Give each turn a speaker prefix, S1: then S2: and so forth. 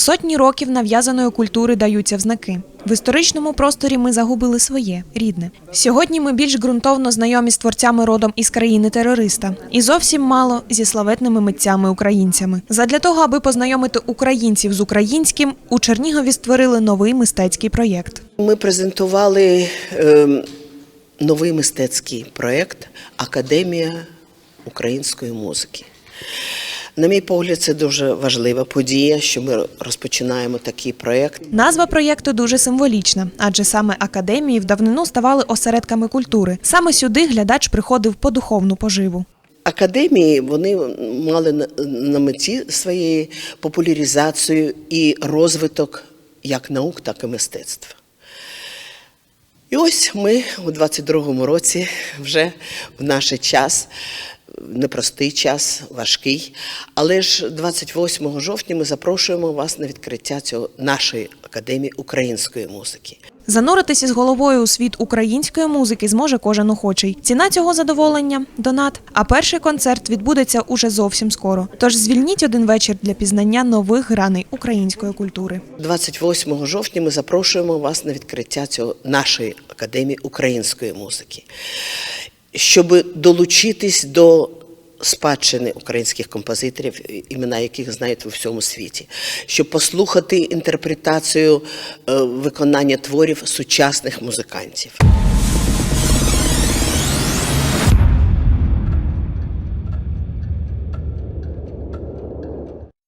S1: Сотні років нав'язаної культури даються в знаки. В історичному просторі ми загубили своє рідне. Сьогодні ми більш ґрунтовно знайомі з творцями родом із країни терориста, і зовсім мало зі славетними митцями-українцями. Задля того, аби познайомити українців з українським, у Чернігові створили новий мистецький проєкт.
S2: Ми презентували ем, новий мистецький проєкт Академія української музики. На мій погляд, це дуже важлива подія, що ми розпочинаємо такий проєкт.
S1: Назва проєкту дуже символічна, адже саме академії в давнину ставали осередками культури. Саме сюди глядач приходив по духовну поживу.
S2: Академії вони мали на- меті своєї популяризацію і розвиток як наук, так і мистецтва. І ось ми у 22-му році вже в наш час, непростий час, важкий. Але ж 28 жовтня ми запрошуємо вас на відкриття цього нашої академії української музики.
S1: Зануритися з головою у світ української музики зможе кожен охочий. Ціна цього задоволення донат. А перший концерт відбудеться уже зовсім скоро. Тож звільніть один вечір для пізнання нових граней української культури.
S2: 28 жовтня ми запрошуємо вас на відкриття цього нашої академії української музики, щоб долучитись до спадщини українських композиторів, імена яких знають у всьому світі, щоб послухати інтерпретацію е, виконання творів сучасних музикантів.